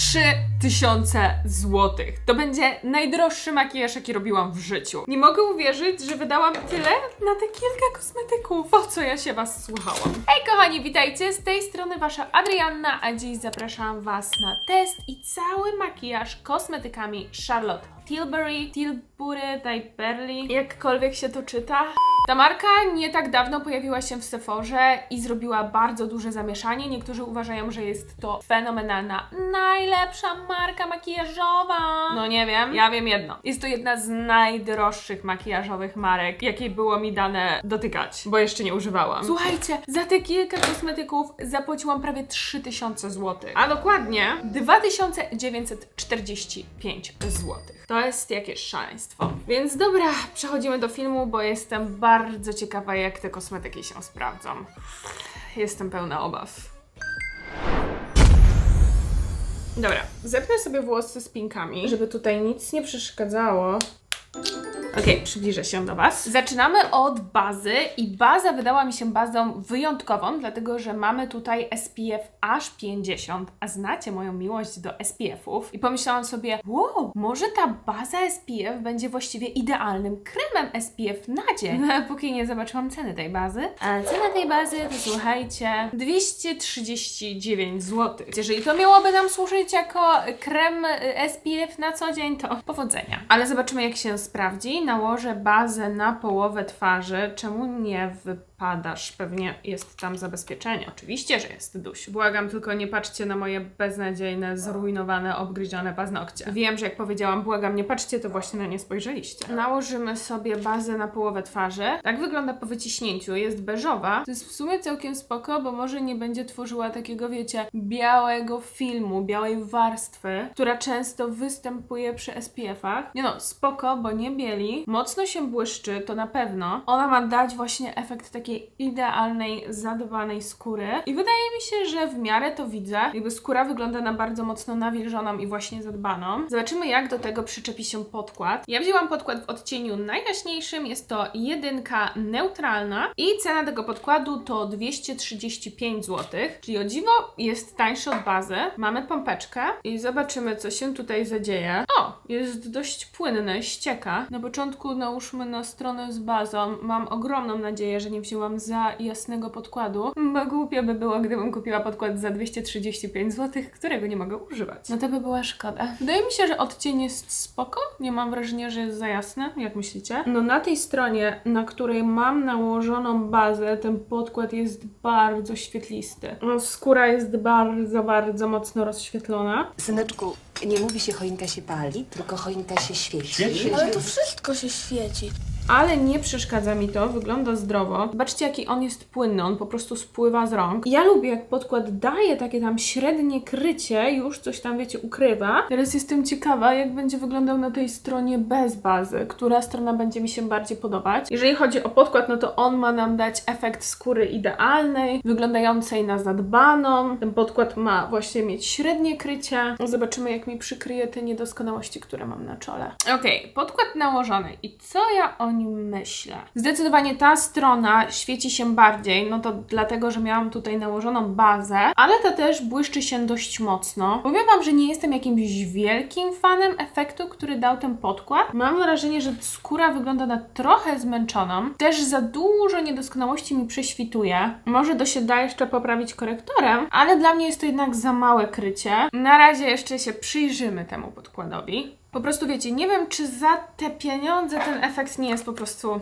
3000 złotych. To będzie najdroższy makijaż, jaki robiłam w życiu. Nie mogę uwierzyć, że wydałam tyle na te kilka kosmetyków. Po co ja się was słuchałam? Hej kochani, witajcie! Z tej strony wasza Adrianna, a dziś zapraszam was na test i cały makijaż kosmetykami Charlotte Tilbury, Tilbury, Tilbury, jakkolwiek się to czyta. Ta marka nie tak dawno pojawiła się w Sephorze i zrobiła bardzo duże zamieszanie. Niektórzy uważają, że jest to fenomenalna, najlepsza marka makijażowa. No nie wiem, ja wiem jedno. Jest to jedna z najdroższych makijażowych marek, jakiej było mi dane dotykać, bo jeszcze nie używałam. Słuchajcie, za te kilka kosmetyków zapłaciłam prawie 3000 zł, a dokładnie 2945 zł. To jest jakieś szaleństwo. Więc dobra, przechodzimy do filmu, bo jestem bardzo ciekawa, jak te kosmetyki się sprawdzą. Jestem pełna obaw. Dobra, zepnę sobie włosy z pinkami, żeby tutaj nic nie przeszkadzało. Okej, przybliżę się do Was. Zaczynamy od bazy i baza wydała mi się bazą wyjątkową, dlatego że mamy tutaj SPF aż 50, a znacie moją miłość do SPF-ów i pomyślałam sobie, wow, może ta baza SPF będzie właściwie idealnym kremem SPF na dzień. No, póki nie zobaczyłam ceny tej bazy. A cena tej bazy to słuchajcie, 239 zł. Jeżeli to miałoby nam służyć jako krem SPF na co dzień, to powodzenia. Ale zobaczymy jak się sprawdzi. Nałożę bazę na połowę twarzy. Czemu nie wypadasz? Pewnie jest tam zabezpieczenie. Oczywiście, że jest duś. Błagam, tylko nie patrzcie na moje beznadziejne, zrujnowane, obgryzione paznokcie. Wiem, że jak powiedziałam błagam, nie patrzcie, to właśnie na nie spojrzeliście. Nałożymy sobie bazę na połowę twarzy. Tak wygląda po wyciśnięciu. Jest beżowa. To jest w sumie całkiem spoko, bo może nie będzie tworzyła takiego, wiecie, białego filmu, białej warstwy, która często występuje przy SPF-ach. Nie no, spoko, bo nie bieli. Mocno się błyszczy, to na pewno. Ona ma dać właśnie efekt takiej idealnej, zadbanej skóry. I wydaje mi się, że w miarę to widzę. Jakby skóra wygląda na bardzo mocno nawilżoną i właśnie zadbaną. Zobaczymy, jak do tego przyczepi się podkład. Ja wzięłam podkład w odcieniu najjaśniejszym. Jest to jedynka neutralna i cena tego podkładu to 235 zł. Czyli o dziwo jest tańszy od bazy. Mamy pompeczkę i zobaczymy, co się tutaj zadzieje. O, jest dość płynny, ścieka. Na początku nałóżmy na stronę z bazą. Mam ogromną nadzieję, że nie wzięłam za jasnego podkładu, bo głupio by było, gdybym kupiła podkład za 235 zł, którego nie mogę używać. No to by była szkoda. Wydaje mi się, że odcień jest spoko. Nie mam wrażenia, że jest za jasny. Jak myślicie? No na tej stronie, na której mam nałożoną bazę, ten podkład jest bardzo świetlisty. No, skóra jest bardzo, bardzo mocno rozświetlona. Syneczku, nie mówi się choinka się pali, tylko choinka się świeci. Świeci? Ale to wszystko się świeci. Ale nie przeszkadza mi to, wygląda zdrowo. Zobaczcie, jaki on jest płynny, on po prostu spływa z rąk. Ja lubię, jak podkład daje takie tam średnie krycie, już coś tam, wiecie, ukrywa. Teraz jestem ciekawa, jak będzie wyglądał na tej stronie bez bazy, która strona będzie mi się bardziej podobać. Jeżeli chodzi o podkład, no to on ma nam dać efekt skóry idealnej, wyglądającej na zadbaną. Ten podkład ma właśnie mieć średnie krycie. Zobaczymy, jak mi przykryje te niedoskonałości, które mam na czole. Okej, podkład nałożony. I co ja o nim myślę? Zdecydowanie ta strona świeci się bardziej, no to dlatego, że miałam tutaj nałożoną bazę, ale ta też błyszczy się dość mocno. Powiem Wam, że nie jestem jakimś wielkim fanem efektu, który dał ten podkład. Mam wrażenie, że skóra wygląda na trochę zmęczoną. Też za dużo niedoskonałości mi prześwituje. Może to się da jeszcze poprawić korektorem, ale dla mnie jest to jednak za małe krycie. Na razie jeszcze się przyjrzymy temu podkładowi. Po prostu wiecie, nie wiem, czy za te pieniądze ten efekt nie jest po prostu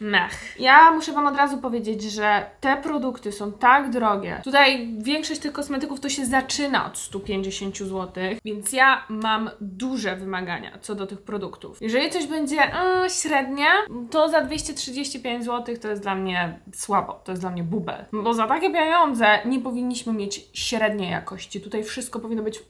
mech. Ja muszę Wam od razu powiedzieć, że te produkty są tak drogie. Tutaj większość tych kosmetyków to się zaczyna od 150 zł, więc ja mam duże wymagania co do tych produktów. Jeżeli coś będzie średnie, to za 235 zł to jest dla mnie słabo, to jest dla mnie bubel. Bo za takie pieniądze nie powinniśmy mieć średniej jakości. Tutaj wszystko powinno być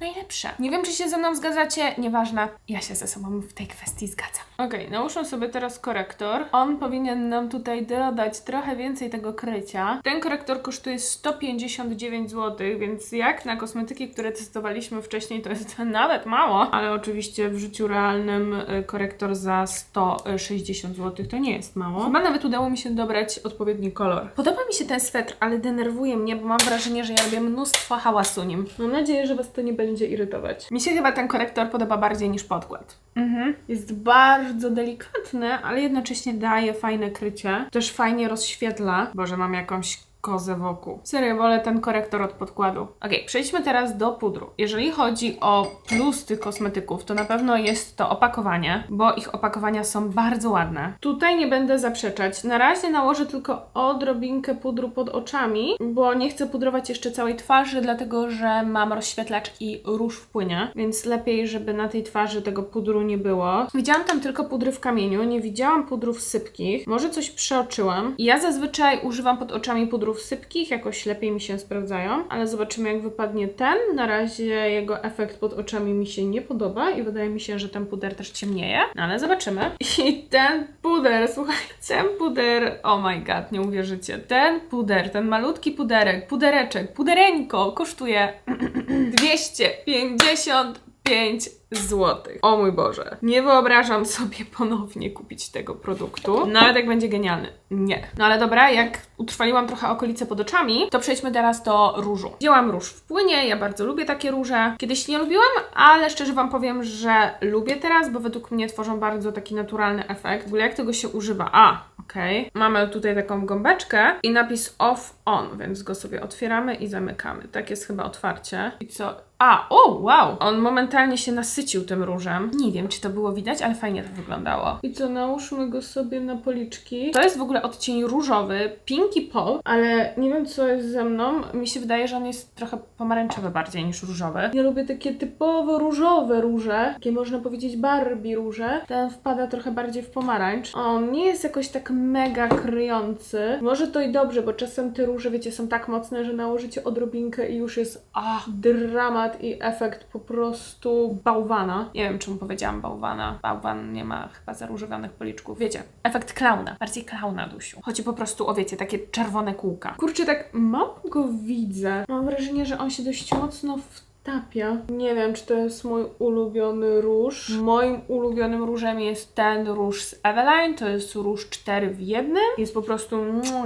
najlepsze. Nie wiem, czy się ze mną zgadzacie, nieważne. Ja się ze sobą w tej kwestii zgadzam. Okej, nałóżmy sobie teraz korektor. On powinien nam tutaj dodać trochę więcej tego krycia. Ten korektor kosztuje 159 zł, więc jak na kosmetyki, które testowaliśmy wcześniej, to jest nawet mało. Ale oczywiście w życiu realnym y, korektor za 160 zł to nie jest mało. Chyba nawet udało mi się dobrać odpowiedni kolor. Podoba mi się ten swetr, ale denerwuje mnie, bo mam wrażenie, że ja robię mnóstwo hałasu nim. Mam nadzieję, że Was to nie będzie będzie irytować. Mi się chyba ten korektor podoba bardziej niż podkład. Mhm. Jest bardzo delikatny, ale jednocześnie daje fajne krycie. Też fajnie rozświetla. Boże, mam jakąś kozę wokół. Serio, wolę ten korektor od podkładu. Ok, przejdźmy teraz do pudru. Jeżeli chodzi o plus tych kosmetyków, to na pewno jest to opakowanie, bo ich opakowania są bardzo ładne. Tutaj nie będę zaprzeczać. Na razie nałożę tylko odrobinkę pudru pod oczami, bo nie chcę pudrować jeszcze całej twarzy, dlatego że mam rozświetlacz i róż wpłynie, więc lepiej, żeby na tej twarzy tego pudru nie było. Widziałam tam tylko pudry w kamieniu, nie widziałam pudrów sypkich. Może coś przeoczyłam. Ja zazwyczaj używam pod oczami sypkich, jakoś lepiej mi się sprawdzają, ale zobaczymy jak wypadnie ten. Na razie jego efekt pod oczami mi się nie podoba i wydaje mi się, że ten puder też ciemnieje, no ale zobaczymy. I ten puder, słuchajcie, ten puder, oh my god, nie uwierzycie, ten puder, ten malutki puderek, pudereczek, pudereńko kosztuje 255 złotych. O mój Boże. Nie wyobrażam sobie ponownie kupić tego produktu. Nawet jak będzie genialny. Nie. No ale dobra, jak utrwaliłam trochę okolice pod oczami, to przejdźmy teraz do różu. Wzięłam róż w płynie, ja bardzo lubię takie róże. Kiedyś nie lubiłam, ale szczerze Wam powiem, że lubię teraz, bo według mnie tworzą bardzo taki naturalny efekt. W ogóle jak tego się używa? A, okej. Mamy tutaj taką gąbeczkę i napis off on, więc go sobie otwieramy i zamykamy. Tak jest chyba otwarcie. I co? A, o, wow! On momentalnie się nasycił tym różem. Nie wiem, czy to było widać, ale fajnie to wyglądało. I co, nałóżmy go sobie na policzki. To jest w ogóle odcień różowy, pinky pop, ale nie wiem, co jest ze mną. Mi się wydaje, że on jest trochę pomarańczowy bardziej niż różowy. Ja lubię takie typowo różowe róże, takie można powiedzieć Barbie róże. Ten wpada trochę bardziej w pomarańcz. On nie jest jakoś tak mega kryjący. Może to i dobrze, bo czasem te róże, wiecie, są tak mocne, że nałożycie odrobinkę i już jest ach, dramat i efekt po prostu bałwana. Nie wiem, czemu powiedziałam bałwana. Bałwan nie ma chyba zaróżowanych policzków. Wiecie, efekt klauna. Bardziej klauna, Dusiu. Chodzi po prostu o, wiecie, takie czerwone kółka. Kurczę, tak mało go widzę. Mam wrażenie, że on się dość mocno w Tapia. Nie wiem, czy to jest mój ulubiony róż. Moim ulubionym różem jest ten róż z Eveline. To jest róż 4 w jednym. Jest po prostu,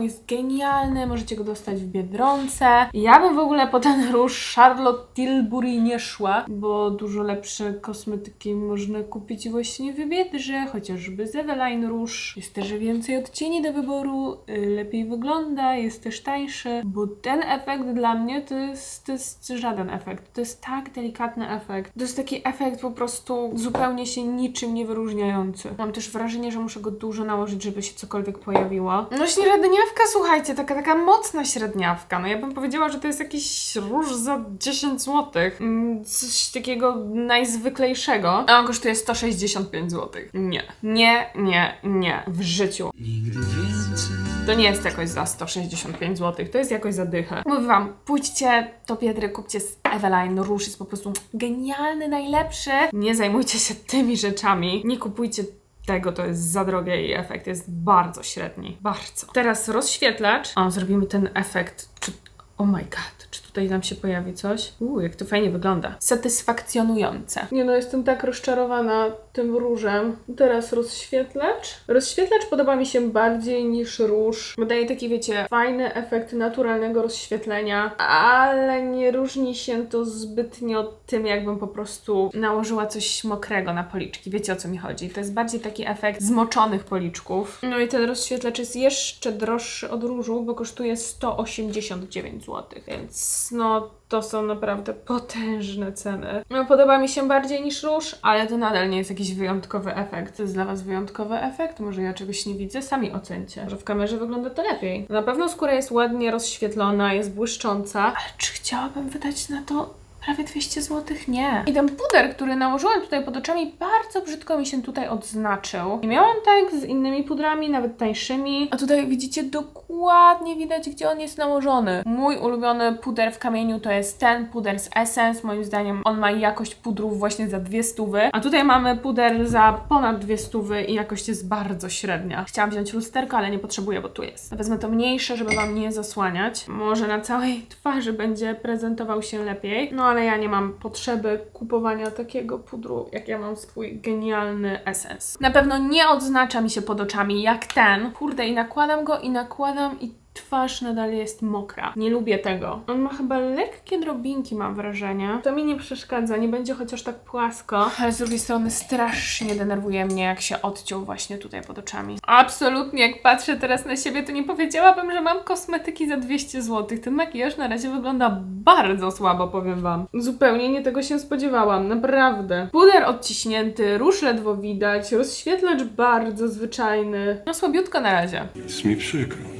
jest genialny. Możecie go dostać w Biedronce. Ja bym w ogóle po ten róż Charlotte Tilbury nie szła, bo dużo lepsze kosmetyki można kupić właśnie w Biedrze. Chociażby z Eveline róż. Jest też więcej odcieni do wyboru. y, Lepiej wygląda, jest też tańszy. Bo ten efekt dla mnie to jest, to jest żaden efekt. To jest tak delikatny efekt. To jest taki efekt po prostu zupełnie się niczym nie wyróżniający. Mam też wrażenie, że muszę go dużo nałożyć, żeby się cokolwiek pojawiło. No średniawka, słuchajcie, taka taka mocna średniawka. No ja bym powiedziała, że to jest jakiś róż za 10 zł. Mm, Coś takiego najzwyklejszego. A on kosztuje 165 zł. Nie. Nie, nie, nie. W życiu. To nie jest jakoś za 165 zł, to jest jakoś za dychę. Mówię wam, pójdźcie do Biedry, kupcie z Eveline, róż jest po prostu genialny, najlepszy. Nie zajmujcie się tymi rzeczami, nie kupujcie tego, to jest za drogie i efekt jest bardzo średni. Bardzo. Teraz rozświetlacz. O, zrobimy ten efekt. Czy... Oh my god. Czy tutaj nam się pojawi coś? Uuu, jak to fajnie wygląda. Satysfakcjonujące. Nie no, jestem tak rozczarowana tym różem. Teraz rozświetlacz. Rozświetlacz podoba mi się bardziej niż róż. Daje taki, wiecie, fajny efekt naturalnego rozświetlenia, ale nie różni się to zbytnio tym, jakbym po prostu nałożyła coś mokrego na policzki. Wiecie o co mi chodzi? To jest bardziej taki efekt zmoczonych policzków. No i ten rozświetlacz jest jeszcze droższy od różu, bo kosztuje 189 zł, więc no to są naprawdę potężne ceny. No, podoba mi się bardziej niż róż, ale to nadal nie jest jakiś wyjątkowy efekt. To jest dla Was wyjątkowy efekt? Może ja czegoś nie widzę? Sami ocencie. Może w kamerze wygląda to lepiej. Na pewno skóra jest ładnie rozświetlona, jest błyszcząca, ale czy chciałabym wydać na to prawie 200 zł? Nie. I ten puder, który nałożyłam tutaj pod oczami, bardzo brzydko mi się tutaj odznaczył. I miałam tak z innymi pudrami, nawet tańszymi. A tutaj widzicie dokładnie widać, gdzie on jest nałożony. Mój ulubiony puder w kamieniu to jest ten puder z Essence. Moim zdaniem on ma jakość pudrów właśnie za dwie stówy. A tutaj mamy puder za ponad dwie stówy i jakość jest bardzo średnia. Chciałam wziąć lusterko, ale nie potrzebuję, bo tu jest. Wezmę to mniejsze, żeby Wam nie zasłaniać. Może na całej twarzy będzie prezentował się lepiej. No ale ja nie mam potrzeby kupowania takiego pudru, jak ja mam swój genialny Essence. Na pewno nie odznacza mi się pod oczami jak ten. Kurde, i nakładam go i nakładam i twarz nadal jest mokra. Nie lubię tego. On ma chyba lekkie drobinki, mam wrażenie. To mi nie przeszkadza, nie będzie chociaż tak płasko. Ale z drugiej strony strasznie denerwuje mnie, jak się odciął właśnie tutaj pod oczami. Absolutnie, jak patrzę teraz na siebie, to nie powiedziałabym, że mam kosmetyki za 200 zł. Ten makijaż na razie wygląda bardzo słabo, powiem wam. Zupełnie nie tego się spodziewałam, naprawdę. Puder odciśnięty, róż ledwo widać, rozświetlacz bardzo zwyczajny. No słabiutko na razie. Jest mi przykro.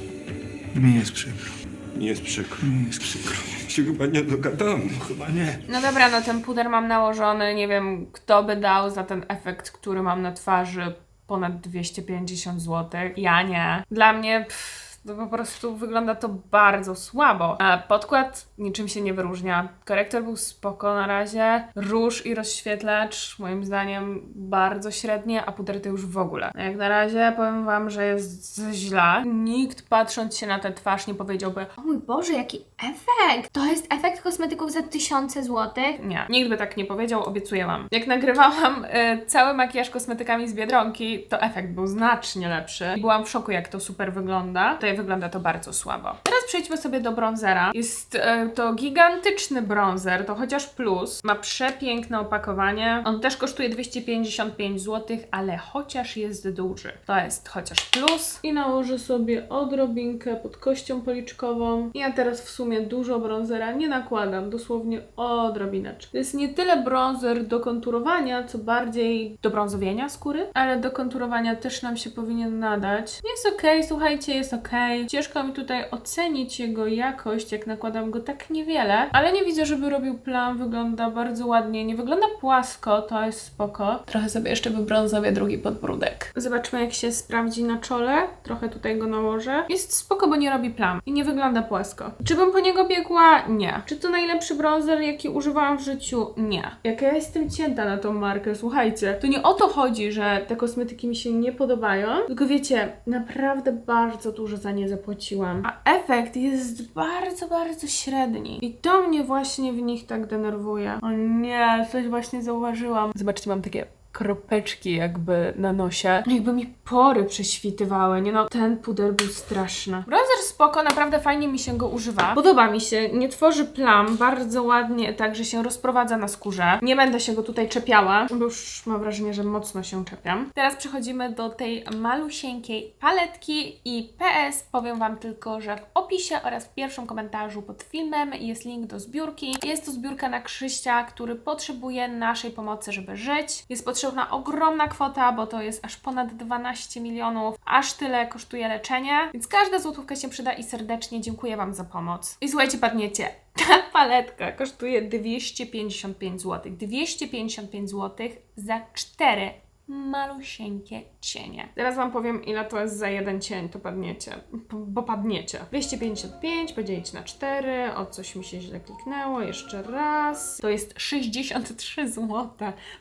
Mi jest przykro. Mi jest przykro. Mi jest przykro. Się chyba nie dogadamy. Chyba nie. No dobra, no ten puder mam nałożony, nie wiem kto by dał za ten efekt, który mam na twarzy ponad 250 zł. Ja nie. Dla mnie pff, to po prostu wygląda to bardzo słabo. A podkład niczym się nie wyróżnia. Korektor był spoko na razie. Róż i rozświetlacz moim zdaniem bardzo średnie, a puder to już w ogóle. Jak na razie powiem Wam, że jest źle. Nikt patrząc się na tę twarz nie powiedziałby O mój Boże, jaki efekt! To jest efekt kosmetyków za tysiące złotych. Nie, nikt by tak nie powiedział, obiecuję Wam. Jak nagrywałam y, cały makijaż kosmetykami z Biedronki, to efekt był znacznie lepszy. I byłam w szoku, jak to super wygląda. Tutaj wygląda to bardzo słabo. Przejdźmy sobie do bronzera. Jest y, to gigantyczny bronzer, to chociaż plus. Ma przepiękne opakowanie. On też kosztuje 255 zł, ale chociaż jest duży. To jest chociaż plus. I nałożę sobie odrobinkę pod kością policzkową. Ja teraz w sumie dużo bronzera nie nakładam, dosłownie odrobineczkę. To jest nie tyle bronzer do konturowania, co bardziej do brązowienia skóry, ale do konturowania też nam się powinien nadać. Jest okej, słuchajcie, jest okej. Ciężko mi tutaj ocenić jego jakość, jak nakładam go tak niewiele, ale nie widzę, żeby robił plam, wygląda bardzo ładnie, nie wygląda płasko, to jest spoko. Trochę sobie jeszcze wybrązowię drugi podbródek. Zobaczmy, jak się sprawdzi na czole. Trochę tutaj go nałożę. Jest spoko, bo nie robi plam i nie wygląda płasko. Czy bym po niego biegła? Nie. Czy to najlepszy bronzer, jaki używałam w życiu? Nie. Jak ja jestem cięta na tą markę, słuchajcie, to nie o to chodzi, że te kosmetyki mi się nie podobają, tylko wiecie, naprawdę bardzo dużo za nie zapłaciłam. A efekt jest bardzo, bardzo średni. I to mnie właśnie w nich tak denerwuje. O nie, coś właśnie zauważyłam. Zobaczcie, mam takie kropeczki jakby na nosie. Jakby mi pory prześwitywały, nie no, ten puder był straszny. Bronzer spoko, naprawdę fajnie mi się go używa. Podoba mi się, nie tworzy plam, bardzo ładnie także się rozprowadza na skórze. Nie będę się go tutaj czepiała, bo już mam wrażenie, że mocno się czepiam. Teraz przechodzimy do tej malusieńkiej paletki i PS powiem Wam tylko, że w opisie oraz w pierwszym komentarzu pod filmem jest link do zbiórki. Jest to zbiórka na Krzyścia, który potrzebuje naszej pomocy, żeby żyć. Jest potrzebna ogromna kwota, bo to jest aż ponad 12 milionów. Aż tyle kosztuje leczenie, więc każda złotówka się przyda i serdecznie dziękuję Wam za pomoc. I słuchajcie, padniecie. Ta paletka kosztuje 255 zł. 255 zł za 4 malusieńkie cienie. Teraz Wam powiem, ile to jest za jeden cień, to padniecie. Bo padniecie. 255 podzielić na 4, o coś mi się źle kliknęło, jeszcze raz. To jest 63 zł.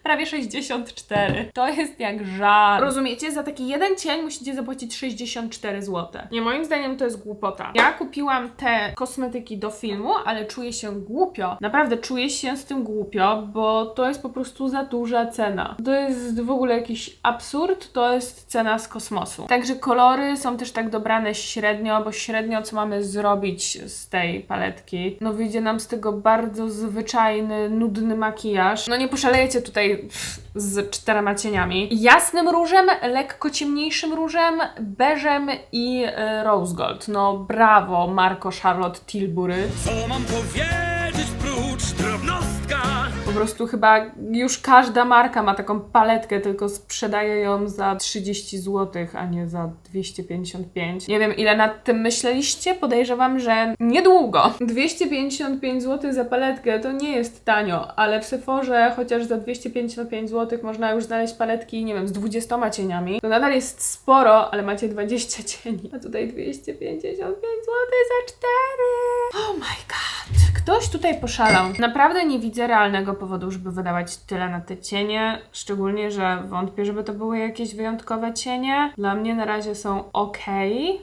Prawie 64. To jest jak żar. Rozumiecie? Za taki jeden cień musicie zapłacić 64 zł. Nie, moim zdaniem to jest głupota. Ja kupiłam te kosmetyki do filmu, ale czuję się głupio. Naprawdę czuję się z tym głupio, bo to jest po prostu za duża cena. To jest w ogóle jakiś absurd, to jest cena z kosmosu. Także kolory są też tak dobrane średnio, bo średnio co mamy zrobić z tej paletki? No wyjdzie nam z tego bardzo zwyczajny, nudny makijaż. No nie poszalejecie tutaj z czterema cieniami. Jasnym różem, lekko ciemniejszym różem, beżem i e, rose gold. No brawo, Marco Charlotte Tilbury. Co mam powiedzieć prostu chyba już każda marka ma taką paletkę, tylko sprzedaje ją za 30 zł, a nie za 255. Nie wiem, ile nad tym myśleliście? Podejrzewam, że niedługo. 255 zł za paletkę to nie jest tanio, ale w Sephorze chociaż za 255 zł można już znaleźć paletki, nie wiem, z 20 cieniami. To nadal jest sporo, ale macie 20 cieni. A tutaj 255 zł za 4. Oh my god. Ktoś tutaj poszalał. Naprawdę nie widzę realnego powodu, żeby wydawać tyle na te cienie. Szczególnie, że wątpię, żeby to były jakieś wyjątkowe cienie. Dla mnie na razie są ok,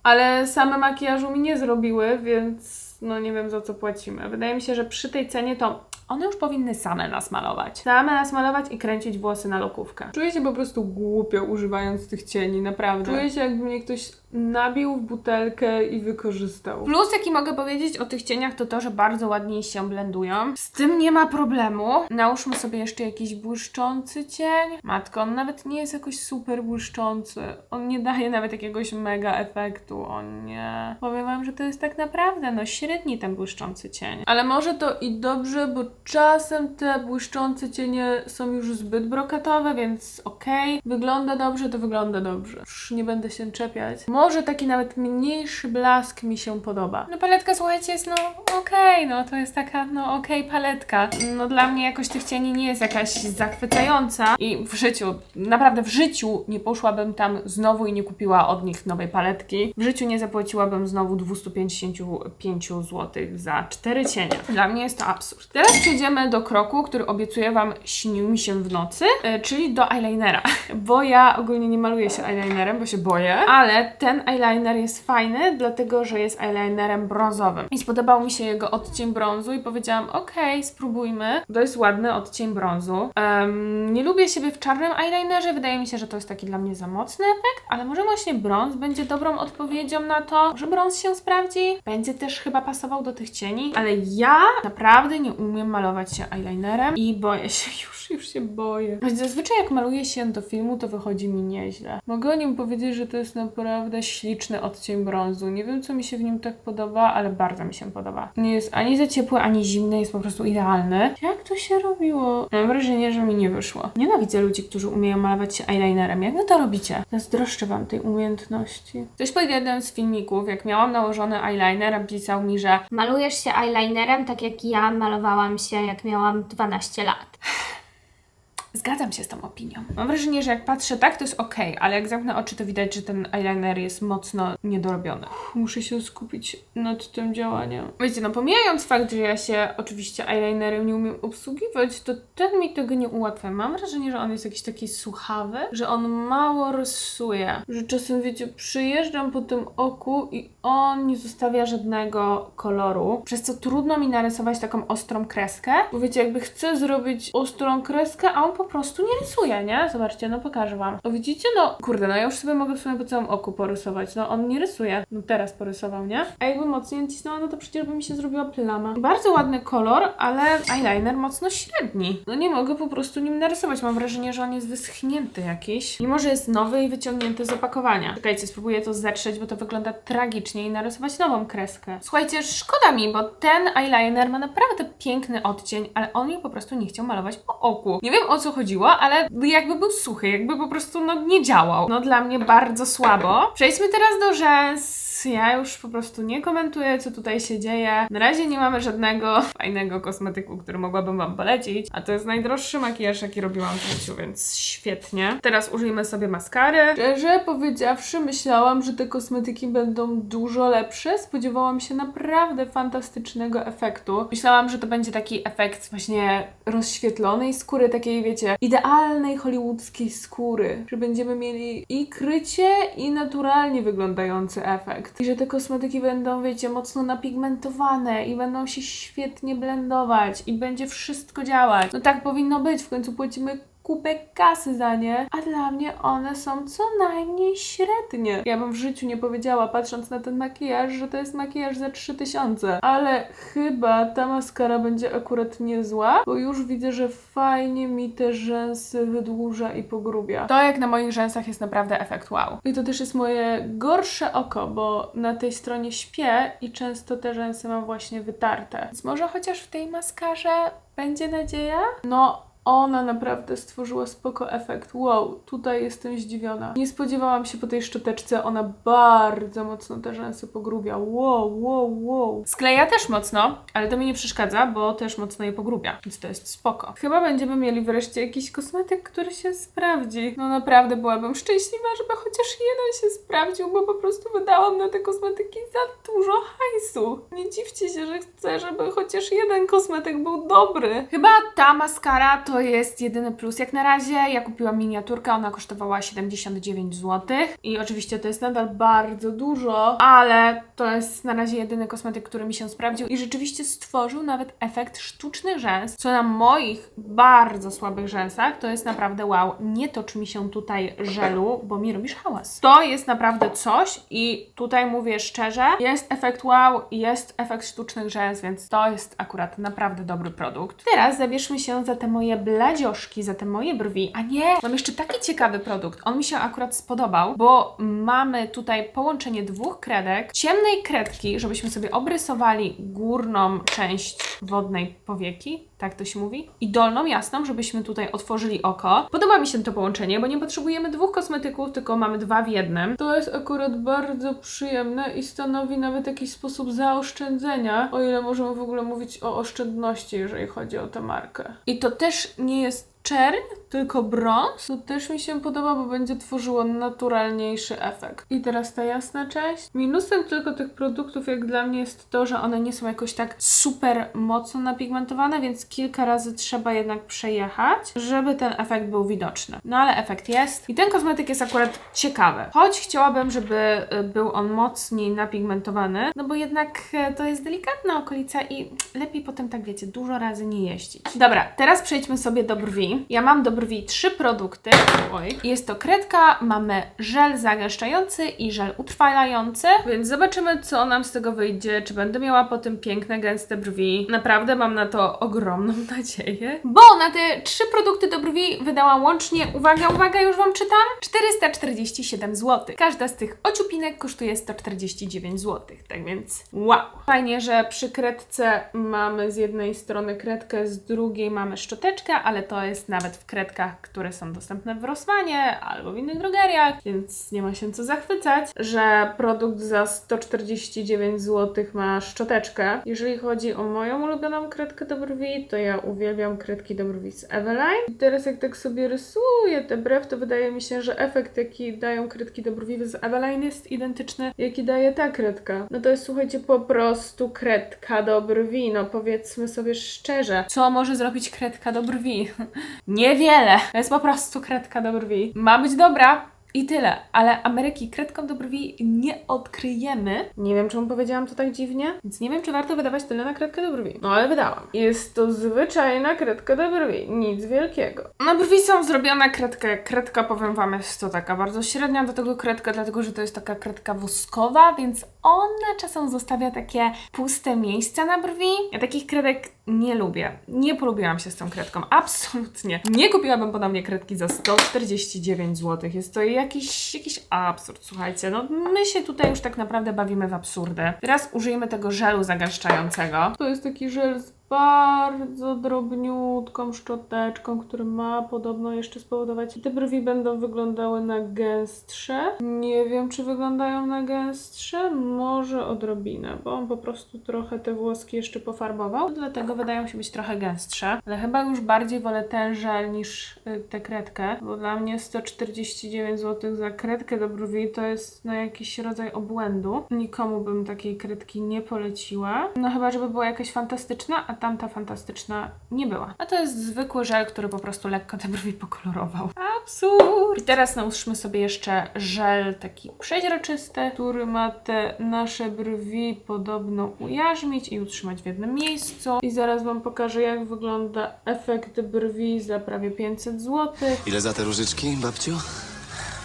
ale same makijażu mi nie zrobiły, więc no nie wiem za co płacimy. Wydaje mi się, że przy tej cenie to one już powinny same nas malować. Same nas malować i kręcić włosy na lokówkę. Czuję się po prostu głupio używając tych cieni, naprawdę. Czuję się jakby mnie ktoś nabił w butelkę i wykorzystał. Plus, jaki mogę powiedzieć o tych cieniach, to to, że bardzo ładnie się blendują. Z tym nie ma problemu. Nałóżmy sobie jeszcze jakiś błyszczący cień. Matko, on nawet nie jest jakoś super błyszczący. On nie daje nawet jakiegoś mega efektu. On nie. Powiem wam, że to jest tak naprawdę, no średni ten błyszczący cień. Ale może to i dobrze, bo czasem te błyszczące cienie są już zbyt brokatowe, więc okej. Wygląda dobrze, to wygląda dobrze. Już nie będę się czepiać. Może taki nawet mniejszy blask mi się podoba. No paletka, słuchajcie, jest no okej, no to jest taka, no okej paletka. No dla mnie jakoś tych cieni nie jest jakaś zachwycająca i w życiu, naprawdę w życiu nie poszłabym tam znowu i nie kupiła od nich nowej paletki. W życiu nie zapłaciłabym znowu 255 zł za cztery cienie. Dla mnie jest to absurd. Teraz przejdziemy do kroku, który obiecuję Wam śnił mi się w nocy, e, czyli do eyelinera. Bo ja ogólnie nie maluję się eyelinerem, bo się boję, ale ten eyeliner jest fajny, dlatego że jest eyelinerem brązowym. I spodobał mi się jego odcień brązu i powiedziałam, okej, spróbujmy. To jest ładny odcień brązu. Em, nie lubię siebie w czarnym eyelinerze, wydaje mi się, że to jest taki dla mnie za mocny efekt, ale może właśnie brąz będzie dobrą odpowiedzią na to, że brąz się sprawdzi. Będzie też chyba pasował do tych cieni, ale ja naprawdę nie umiem malować się eyelinerem i boję się, już, już się boję. Choć zazwyczaj jak maluję się do filmu, to wychodzi mi nieźle. Mogę o nim powiedzieć, że to jest naprawdę śliczny odcień brązu. Nie wiem, co mi się w nim tak podoba, ale bardzo mi się podoba. Nie jest ani za ciepły, ani zimny, jest po prostu idealny. Jak to się robiło? Mam wrażenie, że mi nie wyszło. Nienawidzę ludzi, którzy umieją malować się eyelinerem. Jak wy to robicie? Zazdroszczę wam tej umiejętności. Ktoś pod jednym z filmików, jak miałam nałożony eyeliner, pisał mi, że Malujesz się eyelinerem tak jak ja malowałam się jak miałam 12 lat. Zgadzam się z tą opinią. Mam wrażenie, że jak patrzę tak, to jest ok, ale jak zamknę oczy, to widać, że ten eyeliner jest mocno niedorobiony. Muszę się skupić nad tym działaniem. Wiecie, no pomijając fakt, że ja się oczywiście eyelinerem nie umiem obsługiwać, to ten mi tego nie ułatwia. Mam wrażenie, że on jest jakiś taki suchawy, że on mało rysuje. Że czasem, wiecie, przyjeżdżam po tym oku i on nie zostawia żadnego koloru, przez co trudno mi narysować taką ostrą kreskę, bo wiecie, jakby chcę zrobić ostrą kreskę, a on po prostu nie rysuje, nie? Zobaczcie, no pokażę wam. O widzicie? No kurde, no ja już sobie mogę w sumie po całym oku porysować, no on nie rysuje. No teraz porysował, nie? A jakby mocniej nacisnęła, no to przecież by mi się zrobiła plama. Bardzo ładny kolor, ale eyeliner mocno średni. No nie mogę po prostu nim narysować, mam wrażenie, że on jest wyschnięty jakiś. Mimo, że jest nowy i wyciągnięty z opakowania. Czekajcie, spróbuję to zetrzeć, bo to wygląda tragicznie i narysować nową kreskę. Słuchajcie, szkoda mi, bo ten eyeliner ma naprawdę piękny odcień, ale on mi po prostu nie chciał malować po oku. Nie wiem o co chodziło, ale jakby był suchy, jakby po prostu no nie działał. No dla mnie bardzo słabo. Przejdźmy teraz do rzęs. Ja już po prostu nie komentuję, co tutaj się dzieje. Na razie nie mamy żadnego fajnego kosmetyku, który mogłabym Wam polecić, a to jest najdroższy makijaż, jaki robiłam w życiu, więc świetnie. Teraz użyjmy sobie maskary. Szczerze powiedziawszy, myślałam, że te kosmetyki będą dużo lepsze. Spodziewałam się naprawdę fantastycznego efektu. Myślałam, że to będzie taki efekt właśnie rozświetlonej skóry, takiej wiecie, idealnej hollywoodzkiej skóry, że będziemy mieli i krycie, i naturalnie wyglądający efekt. I że te kosmetyki będą, wiecie, mocno napigmentowane i będą się świetnie blendować i będzie wszystko działać. No tak powinno być, w końcu płacimy kupę kasy za nie, a dla mnie one są co najmniej średnie. Ja bym w życiu nie powiedziała, patrząc na ten makijaż, że to jest makijaż za 3000, ale chyba ta maskara będzie akurat niezła, bo już widzę, że fajnie mi te rzęsy wydłuża i pogrubia. To jak na moich rzęsach jest naprawdę efekt wow. I to też jest moje gorsze oko, bo na tej stronie śpię i często te rzęsy mam właśnie wytarte. Więc może chociaż w tej maskarze będzie nadzieja? No, ona naprawdę stworzyła spoko efekt. Wow, tutaj jestem zdziwiona. Nie spodziewałam się po tej szczoteczce, ona bardzo mocno te rzęsy pogrubia. Wow, wow, wow. Skleja też mocno, ale to mi nie przeszkadza, bo też mocno je pogrubia, więc to jest spoko. Chyba będziemy mieli wreszcie jakiś kosmetyk, który się sprawdzi. No naprawdę byłabym szczęśliwa, żeby chociaż jeden się sprawdził, bo po prostu wydałam na te kosmetyki za dużo hajsu. Nie dziwcie się, że chcę, żeby chociaż jeden kosmetyk był dobry. Chyba ta maskara to to jest jedyny plus jak na razie. Ja kupiłam miniaturkę, ona kosztowała 79 zł i oczywiście to jest nadal bardzo dużo, ale to jest na razie jedyny kosmetyk, który mi się sprawdził i rzeczywiście stworzył nawet efekt sztucznych rzęs, co na moich bardzo słabych rzęsach to jest naprawdę wow. Nie tocz mi się tutaj żelu, bo mi robisz hałas. To jest naprawdę coś i tutaj mówię szczerze, jest efekt wow jest efekt sztucznych rzęs, więc to jest akurat naprawdę dobry produkt. Teraz zabierzmy się za te moje bladzioszki, za te moje brwi. A nie, mam jeszcze taki ciekawy produkt. On mi się akurat spodobał, bo mamy tutaj połączenie dwóch kredek, ciemnej kredki, żebyśmy sobie obrysowali górną część wodnej powieki, tak to się mówi, i dolną jasną, żebyśmy tutaj otworzyli oko. Podoba mi się to połączenie, bo nie potrzebujemy dwóch kosmetyków, tylko mamy dwa w jednym. To jest akurat bardzo przyjemne i stanowi nawet jakiś sposób zaoszczędzenia, o ile możemy w ogóle mówić o oszczędności, jeżeli chodzi o tę markę. I to też nie jest czerń, tylko brąz. To też mi się podoba, bo będzie tworzyło naturalniejszy efekt. I teraz ta jasna część. Minusem tylko tych produktów, jak dla mnie, jest to, że one nie są jakoś tak super mocno napigmentowane, więc kilka razy trzeba jednak przejechać, żeby ten efekt był widoczny. No ale efekt jest. I ten kosmetyk jest akurat ciekawy. Choć chciałabym, żeby y, był on mocniej napigmentowany, no bo jednak y, to jest delikatna okolica i lepiej potem, tak wiecie, dużo razy nie jeździć. Dobra, teraz przejdźmy sobie do brwi. Ja mam do brwi trzy produkty. Oj. Jest to kredka, mamy żel zagęszczający i żel utrwalający, więc zobaczymy, co nam z tego wyjdzie, czy będę miała potem piękne, gęste brwi. Naprawdę mam na to ogromną nadzieję, bo na te trzy produkty do brwi wydałam łącznie, uwaga, uwaga, już Wam czytam, 447 zł. Każda z tych ociupinek kosztuje 149 zł, tak więc wow. Fajnie, że przy kredce mamy z jednej strony kredkę, z drugiej mamy szczoteczkę, ale to jest nawet w kredkach, które są dostępne w Rossmanie albo w innych drogeriach, więc nie ma się co zachwycać, że produkt za 149 zł ma szczoteczkę. Jeżeli chodzi o moją ulubioną kredkę do brwi, to ja uwielbiam kredki do brwi z Eveline. I teraz jak tak sobie rysuję te brew, to wydaje mi się, że efekt jaki dają kredki do brwi z Eveline jest identyczny jaki daje ta kredka. No to jest słuchajcie po prostu kredka do brwi, no powiedzmy sobie szczerze. Co może zrobić kredka do brwi? Niewiele. To jest po prostu kredka do brwi. Ma być dobra. I tyle, ale Ameryki kredką do brwi nie odkryjemy. Nie wiem, czemu powiedziałam to tak dziwnie, więc nie wiem, czy warto wydawać tyle na kredkę do brwi. No ale wydałam. Jest to zwyczajna kredka do brwi, nic wielkiego. Na brwi są zrobione kredkę. Kredka, powiem Wam, jest to taka bardzo średnia do tego kredka, dlatego że to jest taka kredka woskowa, więc ona czasem zostawia takie puste miejsca na brwi. Ja takich kredek nie lubię. Nie polubiłam się z tą kredką. Absolutnie. Nie kupiłabym ponownie kredki za 149 zł. Jest to jakiś, jakiś absurd, słuchajcie. No my się tutaj już tak naprawdę bawimy w absurdy. Teraz użyjemy tego żelu zagęszczającego. To jest taki żel z bardzo drobniutką szczoteczką, który ma podobno jeszcze spowodować, że te brwi będą wyglądały na gęstsze. Nie wiem, czy wyglądają na gęstsze, może odrobinę, bo on po prostu trochę te włoski jeszcze pofarbował, dlatego wydają się być trochę gęstsze, ale chyba już bardziej wolę ten żel niż y, tę kredkę, bo dla mnie 149 zł za kredkę do brwi to jest no, jakiś rodzaj obłędu. Nikomu bym takiej kredki nie poleciła, no chyba, żeby była jakaś fantastyczna, a tamta fantastyczna nie była. A to jest zwykły żel, który po prostu lekko te brwi pokolorował. Absurd! I teraz nałóżmy sobie jeszcze żel taki przeźroczysty, który ma te nasze brwi podobno ujarzmić i utrzymać w jednym miejscu. I zaraz Wam pokażę, jak wygląda efekt brwi za prawie 500 zł. Ile za te różyczki, babciu?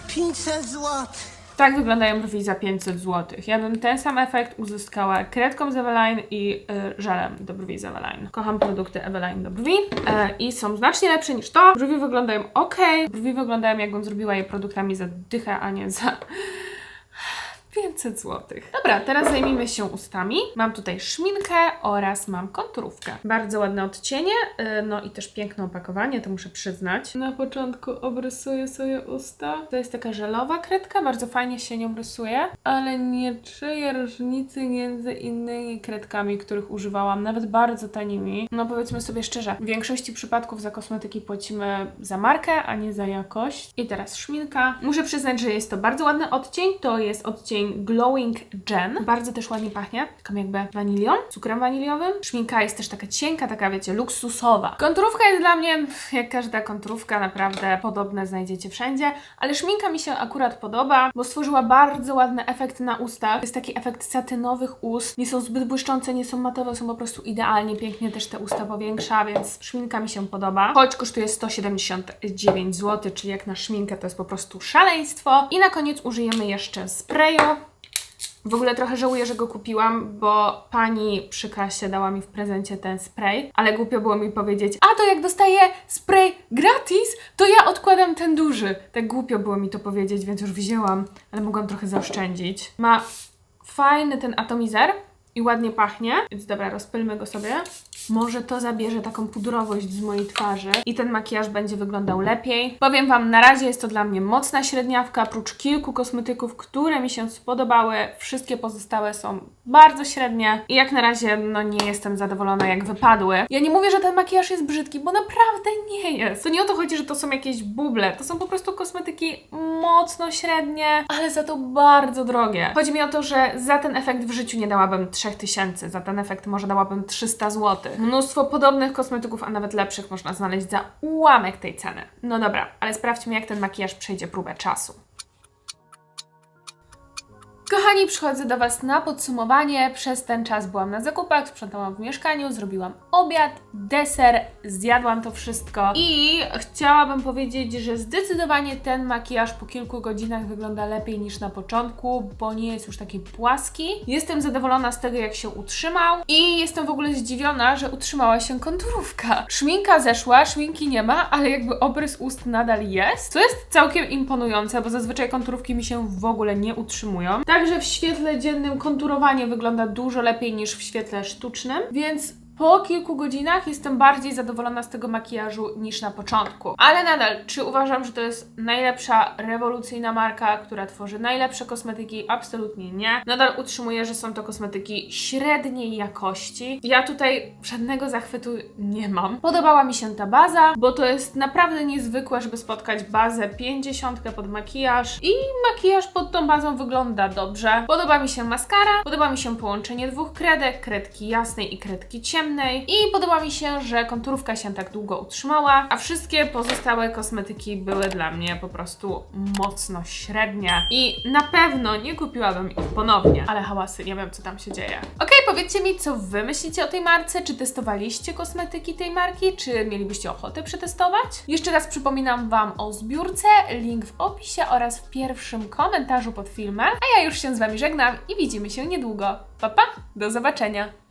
500 zł. Tak wyglądają brwi za 500 zł. Ja bym ten sam efekt uzyskała kredką z Eveline i y, żelem do brwi z Eveline. Kocham produkty Eveline do brwi e, i są znacznie lepsze niż to. Brwi wyglądają ok. Brwi wyglądają jakbym zrobiła je produktami za dychę, a nie za 500 zł. Dobra, teraz zajmijmy się ustami. Mam tutaj szminkę oraz mam konturówkę. Bardzo ładne odcienie, y, no i też piękne opakowanie, to muszę przyznać. Na początku obrysuję sobie usta. To jest taka żelowa kredka, bardzo fajnie się nią rysuje, ale nie czuję różnicy między innymi kredkami, których używałam, nawet bardzo tanimi. No powiedzmy sobie szczerze, w większości przypadków za kosmetyki płacimy za markę, a nie za jakość. I teraz szminka. Muszę przyznać, że jest to bardzo ładny odcień. To jest odcień moim Glowing Gen. Bardzo też ładnie pachnie, taką jakby wanilią, cukrem waniliowym. Szminka jest też taka cienka, taka wiecie, luksusowa. Konturówka jest dla mnie, jak każda konturówka, naprawdę podobne znajdziecie wszędzie, ale szminka mi się akurat podoba, bo stworzyła bardzo ładny efekt na ustach. Jest taki efekt satynowych ust. Nie są zbyt błyszczące, nie są matowe, są po prostu idealnie, pięknie też te usta powiększa, więc szminka mi się podoba. Choć kosztuje 179 zł, czyli jak na szminkę to jest po prostu szaleństwo. I na koniec użyjemy jeszcze sprayu. W ogóle trochę żałuję, że go kupiłam, bo pani przy kasie dała mi w prezencie ten spray, ale głupio było mi powiedzieć, a to jak dostaję spray gratis, to ja odkładam ten duży. Tak głupio było mi to powiedzieć, więc już wzięłam, ale mogłam trochę zaoszczędzić. Ma fajny ten atomizer i ładnie pachnie, więc dobra, rozpylmy go sobie. Może to zabierze taką pudrowość z mojej twarzy i ten makijaż będzie wyglądał lepiej. Powiem Wam, na razie jest to dla mnie mocna średniawka, prócz kilku kosmetyków, które mi się spodobały. Wszystkie pozostałe są bardzo średnie i jak na razie no nie jestem zadowolona jak wypadły. Ja nie mówię, że ten makijaż jest brzydki, bo naprawdę nie jest. To nie o to chodzi, że to są jakieś buble, to są po prostu kosmetyki mocno średnie, ale za to bardzo drogie. Chodzi mi o to, że za ten efekt w życiu nie dałabym 3000, za ten efekt może dałabym 300 zł. Mnóstwo podobnych kosmetyków, a nawet lepszych można znaleźć za ułamek tej ceny. No dobra, ale sprawdźmy jak ten makijaż przejdzie próbę czasu. Kochani, przychodzę do Was na podsumowanie. Przez ten czas byłam na zakupach, sprzątałam w mieszkaniu, zrobiłam obiad, deser, zjadłam to wszystko i chciałabym powiedzieć, że zdecydowanie ten makijaż po kilku godzinach wygląda lepiej niż na początku, bo nie jest już taki płaski. Jestem zadowolona z tego, jak się utrzymał i jestem w ogóle zdziwiona, że utrzymała się konturówka. Szminka zeszła, szminki nie ma, ale jakby obrys ust nadal jest, co jest całkiem imponujące, bo zazwyczaj konturówki mi się w ogóle nie utrzymują. Także w świetle dziennym konturowanie wygląda dużo lepiej niż w świetle sztucznym, więc po kilku godzinach jestem bardziej zadowolona z tego makijażu niż na początku. Ale nadal, czy uważam, że to jest najlepsza rewolucyjna marka, która tworzy najlepsze kosmetyki? Absolutnie nie. Nadal utrzymuję, że są to kosmetyki średniej jakości. Ja tutaj żadnego zachwytu nie mam. Podobała mi się ta baza, bo to jest naprawdę niezwykłe, żeby spotkać bazę 50 pod makijaż i makijaż pod tą bazą wygląda dobrze. Podoba mi się maskara, podoba mi się połączenie dwóch kredek, kredki jasnej i kredki ciemnej i podoba mi się, że konturówka się tak długo utrzymała, a wszystkie pozostałe kosmetyki były dla mnie po prostu mocno średnie i na pewno nie kupiłabym ich ponownie, ale hałasy, nie wiem co tam się dzieje. Okej, powiedzcie mi co wy myślicie o tej marce, czy testowaliście kosmetyki tej marki, czy mielibyście ochotę przetestować? Jeszcze raz przypominam Wam o zbiórce, link w opisie oraz w pierwszym komentarzu pod filmem, a ja już się z Wami żegnam i widzimy się niedługo. Pa pa, do zobaczenia!